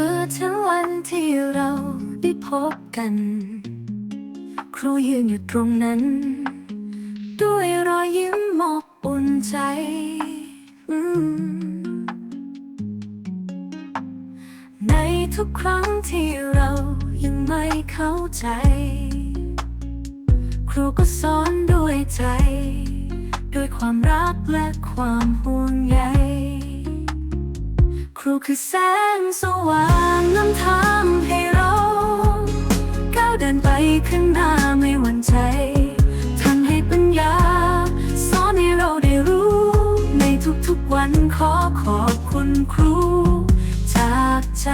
ื่อถึงวันที่เราได้พบกัน ครูยืนอยู่ตรงนั้น ด้วยรอยยิ้มมอบอุ่นใจ ในทุกครั้งที่เรายังไม่เข้าใจ ครูก็สอนด้วยใจ ด้วยความรักและความห่วงใย ครูคือแสงสว่างนำทางให้เราก้าวเดินไปข้างหน้าไม่หวั่นใจทำให้ปัญญา สอนให้เราได้รู้ ในทุกๆวันขอขอบคุณครู จากใจ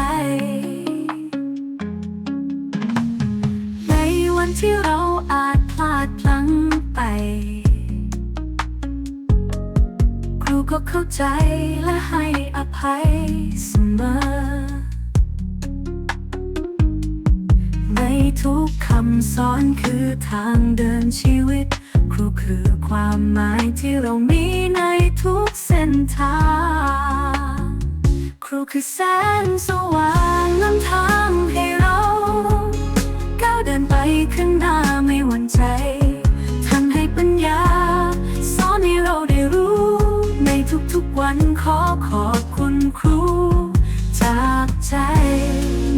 ในวันที่เราอาจพลาดพลั้งไปครูก็เข้าใจและให้ ทุกคำสอนคือทางเดินชีวิต ครูคือความหมายที่เรามีในทุกเส้นทาง ครูคือแสงสว่างนำทางให้เราก้าวเดินไปข้างหน้าไม่หวั่นใจทำให้ปัญญา สอนให้เราได้รู้ ในทุกๆวันขอขอบคุณครู จากใจ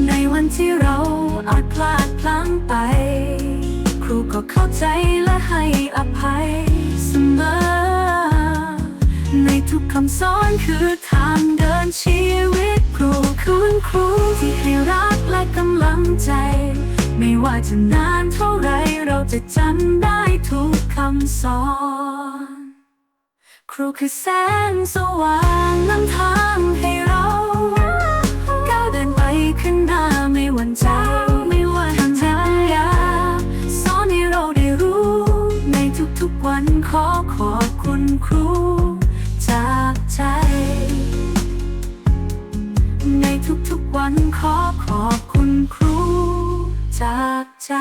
ในวันที่เราอาจพลาด พลั้งไป ครูก็เข้าใจและให้อภัยเสมอ ในทุกคำสอนคือทางเดินชีวิตครูคุณครูที่ให้รักและกำลังใจ ไม่ว่าจะนานเท่าไรเราจะจำได้ทุกคำสอน ครูคือแสงสว่างนำทาง วันขอขอบคุณครูจากใจ ในทุกๆวันขอขอบคุณครูจากใจ